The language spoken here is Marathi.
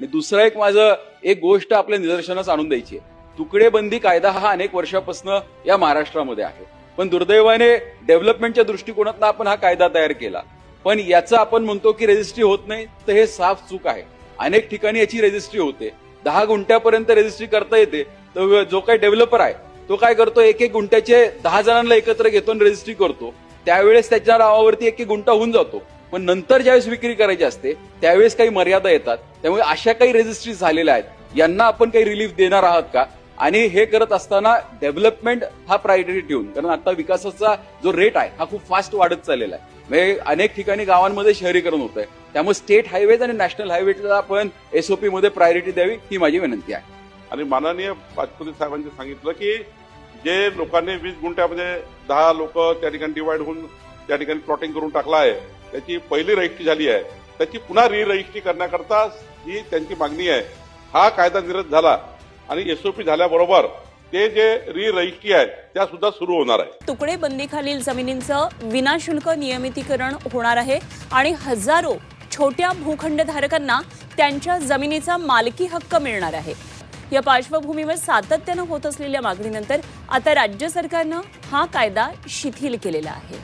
आणि दुसरं एक माझं एक गोष्ट आपल्या निदर्शनास आणून द्यायची आहे. तुकडेबंदी कायदा हा अनेक वर्षापासून या महाराष्ट्रामध्ये आहे. पण दुर्दैवाने डेव्हलपमेंटच्या दृष्टिकोनातून आपण हा कायदा तयार केला. पण याचं आपण म्हणतो की रेजिस्ट्री होत नाही तर हे साफ चूक आहे. अनेक ठिकाणी याची रेजिस्ट्री होते. दहा गुंठ्यापर्यंत रेजिस्ट्री करता येते. तर जो काही डेव्हलपर आहे तो काय करतो एक एक गुंठ्याचे दहा जणांना एकत्र घेतो आणि रजिस्ट्री करतो. त्यावेळेस त्याच्या नावावरती एक एक गुंठा होऊन जातो. पण नंतर ज्यावेळेस विक्री करायची असते त्यावेळेस काही मर्यादा येतात. त्यामुळे अशा काही रजिस्ट्री झालेल्या आहेत. यांना आपण काही रिलीफ देणार आहात का? आणि हे करत असताना डेव्हलपमेंट हा प्रायोरिटी ठेवून कारण आता विकासाचा जो रेट आहे हा खूप फास्ट वाढत चाललेला आहे. म्हणजे अनेक ठिकाणी गावांमध्ये शहरीकरण होत आहे त्यामुळे स्टेट हायवेज आणि नॅशनल हायवेला आपण एसओपी मध्ये प्रायोरिटी द्यावी ही माझी विनंती आहे. आणि माननीय पाचपुते साहेबांनी सांगितलं की जे लोकांनी वीस गुंठ्यामध्ये दहा लोक त्या ठिकाणी डिवाइड होऊन त्या ठिकाणी प्लॉटिंग करून टाकला आहे त्याची पहिली रजिस्ट्री झाली आहे. त्याची पुन्हा रिरजिस्ट्री करण्याकरता ही त्यांची मागणी आहे. हा कायदा निर्गत झाला आणि एसओपी झाल्याबरोबर ते जे रिरजिस्ट्री आहे त्या सुद्धा सुरू होणार आहे. तुकडे बंदीखालील जमिनींचं विनाशुल्क नियमितीकरण होणार आहे आणि हजारो छोट्या भूखंडधारकांना त्यांच्या जमिनीचा मालकी हक्क मिळणार आहे. या पार्श्वभूमीवर सातत्यानं होत असलेल्या मागणीनंतर आता राज्य सरकारनं हा कायदा शिथिल केलेला आहे.